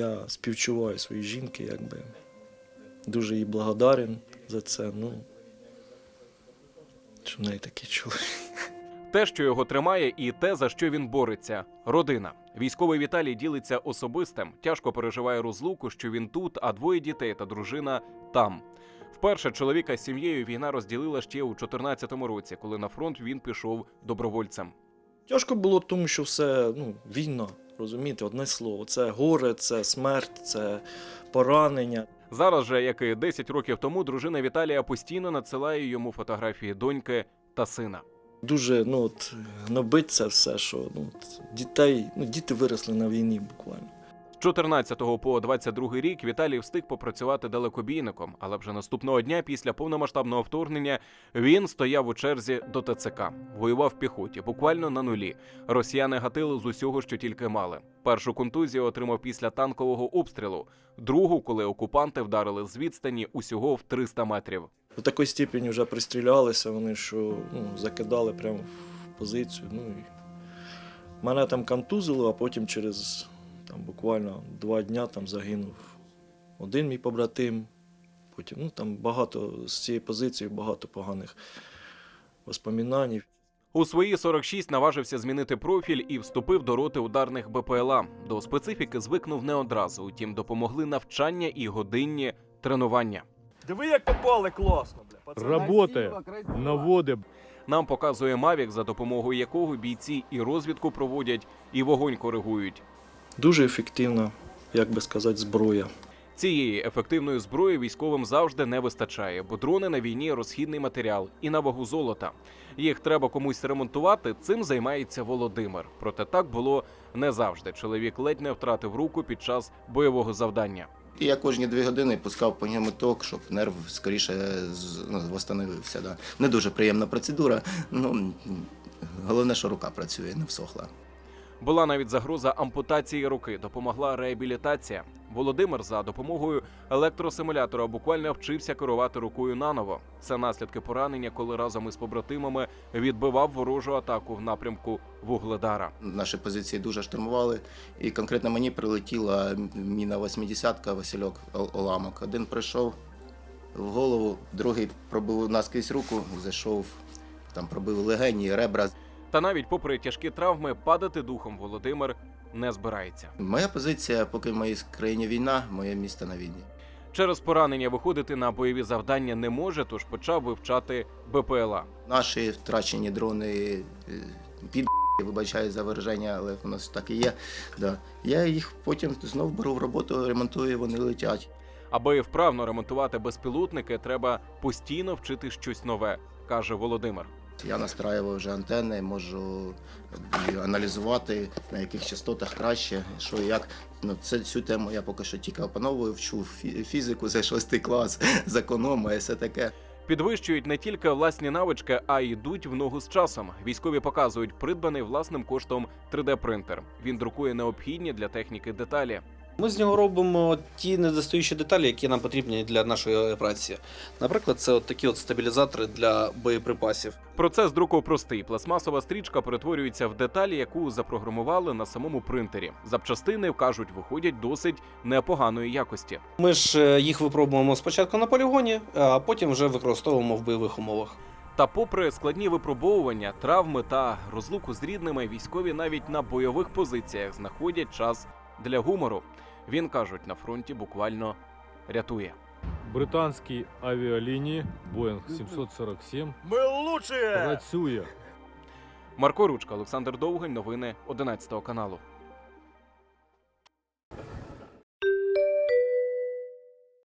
Я співчуваю своїй жінки, якби дуже їй благодарен за це. Ну, що в неї такий чоловік. Те, що його тримає, і те, за що він бореться родина. Військовий Віталій ділиться особистим, тяжко переживає розлуку, що він тут, а двоє дітей та дружина там. Вперше чоловіка з сім'єю війна розділила ще у 2014 році, коли на фронт він пішов добровольцем. Тяжко було, тому що все ну, війна, розумієте, одне слово. Це горе, це смерть, це поранення. Зараз же, як і 10 років тому, дружина Віталія постійно надсилає йому фотографії доньки та сина. Дуже ну, от, гнобить це все, що ну, от, дітей, ну, діти виросли на війні буквально. З 14 по 22 рік Віталій встиг попрацювати далекобійником, але вже наступного дня, після повномасштабного вторгнення, він стояв у черзі до ТЦК, воював в піхоті, буквально на нулі. Росіяни гатили з усього, що тільки мали. Першу контузію отримав після танкового обстрілу, другу, коли окупанти вдарили з відстані усього в 300 метрів. До такої степені вже пристрілялися вони, що ну, закидали прямо в позицію. Ну, і мене там контузило, а потім через там, буквально два дня там загинув один мій побратим. Потім ну, там багато з цієї позиції багато поганих воспоминань. У свої 46 наважився змінити профіль і вступив до роти ударних БПЛА. До специфіки звикнув не одразу, утім допомогли навчання і годинні тренування. Диви, як попали класно, бля. Работає, наводить. Нам показує Мавік, за допомогою якого бійці і розвідку проводять, і вогонь коригують. Дуже ефективна, як би сказати, зброя. Цієї ефективної зброї військовим завжди не вистачає, бо дрони на війні розхідний матеріал і на вагу золота. Їх треба комусь ремонтувати. Цим займається Володимир. Проте так було не завжди. Чоловік ледь не втратив руку під час бойового завдання. І я кожні дві години пускав по ньому ток, щоб нерв скоріше з- ну, восстановився. Да. Не дуже приємна процедура. Ну, головне, що рука працює, не всохла. Була навіть загроза ампутації руки, допомогла реабілітація. Володимир за допомогою електросимулятора буквально вчився керувати рукою наново. Це наслідки поранення, коли разом із побратимами відбивав ворожу атаку в напрямку Вугледара. Наші позиції дуже штурмували, і конкретно мені прилетіла міна 80-ка Васильок Оламок. Один прийшов в голову, другий пробив наскрізь руку, зайшов, там пробив легені, ребра. Та навіть попри тяжкі травми, падати духом Володимир не збирається. Моя позиція, поки в моїй країні війна, моє місто на війні. Через поранення виходити на бойові завдання не може, тож почав вивчати БПЛА. Наші втрачені дрони е, під вибачаю за вираження, але у нас так і є. Да. Я їх потім знов беру в роботу, ремонтую, вони летять. Аби вправно ремонтувати безпілотники, треба постійно вчити щось нове, каже Володимир. Я настраював вже антенни, можу аналізувати, на яких частотах краще, що і як. Ну, це цю тему я поки що тільки опановую, вчу фізику за шостий клас, з економа і все таке. Підвищують не тільки власні навички, а й йдуть в ногу з часом. Військові показують придбаний власним коштом 3D-принтер. Він друкує необхідні для техніки деталі. Ми з нього робимо ті недостаючі деталі, які нам потрібні для нашої операції. Наприклад, це от такі от стабілізатори для боєприпасів. Процес друку простий. Пластмасова стрічка перетворюється в деталі, яку запрограмували на самому принтері. Запчастини кажуть, виходять досить непоганої якості. Ми ж е, їх випробуємо спочатку на полігоні, а потім вже використовуємо в бойових умовах. Та, попри складні випробовування, травми та розлуку з рідними, військові навіть на бойових позиціях знаходять час для гумору. Він кажуть, на фронті буквально рятує. Британські авіалінії Boeing 747 Ми лучшие! працює. Марко Ручка, Олександр Довгань, новини 11 каналу.